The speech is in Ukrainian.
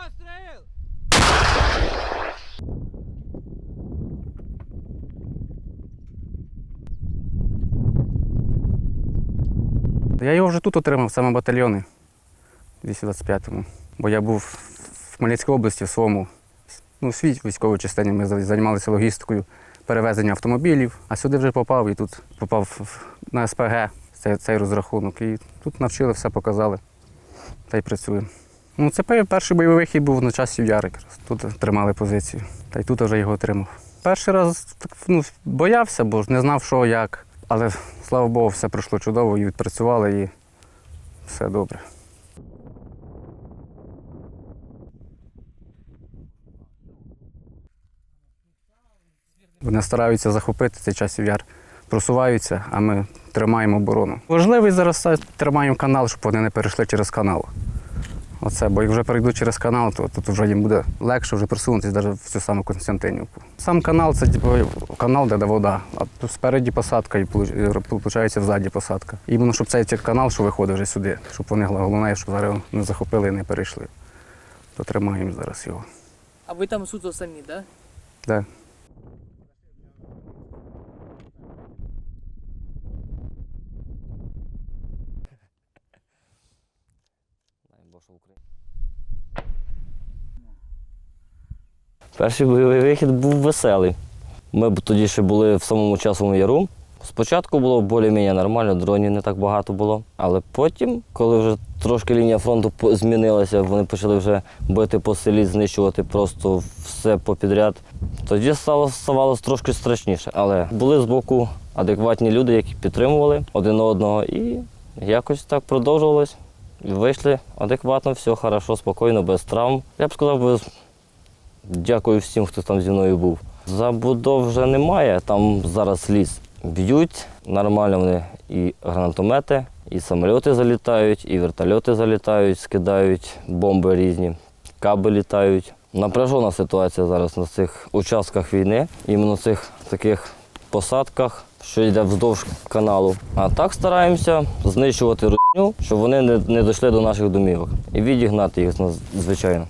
Постріл! Я його вже тут отримав, саме батальйони 225-му. Бо я був в Хмельницькій області, в своєму ну, світ військовій частині. Ми займалися логістикою перевезення автомобілів, а сюди вже попав і тут попав на СПГ цей, цей розрахунок. І тут навчили, все показали та й працюємо. Ну, це перший бойовий вихід був на часі Яр якраз. Тут тримали позицію. Та й тут вже його отримав. Перший раз так, ну, боявся, бо ж не знав, що як. Але слава Богу, все пройшло чудово і відпрацювали, і все добре. Вони стараються захопити цей часів яр, просуваються, а ми тримаємо оборону. Важливий зараз тримаємо канал, щоб вони не перейшли через канал. Оце, бо як вже перейдуть через канал, то тут вже їм буде легше вже просунутися навіть в цю саму Константинівку. Сам канал це типу, канал, де де вода, а тут спереді посадка і виходить ззаді посадка. Іменно щоб цей канал, що виходить вже сюди, щоб вони головне, щоб зараз не захопили і не перейшли. То тримаємо зараз його. А ви там суто самі, да? Да. Перший бойовий вихід був веселий. Ми тоді ще були в самому часовому яру. Спочатку було більш-менш нормально, дронів не так багато було. Але потім, коли вже трошки лінія фронту змінилася, вони почали вже бити по селі, знищувати просто все попідряд. Тоді стало ставалося трошки страшніше. Але були з боку адекватні люди, які підтримували один одного, і якось так продовжувалось. Вийшли адекватно, все хорошо, спокійно, без травм. Я б сказав, би, Дякую всім, хто там зі мною був. Забудов вже немає, там зараз ліс. Б'ють нормально вони і гранатомети, і самольоти залітають, і вертольоти залітають, скидають бомби різні, каби літають. Напряжена ситуація зараз на цих участках війни, іменно цих таких посадках, що йде вздовж каналу. А так стараємося знищувати русню, щоб вони не, не дійшли до наших домівок і відігнати їх, звичайно.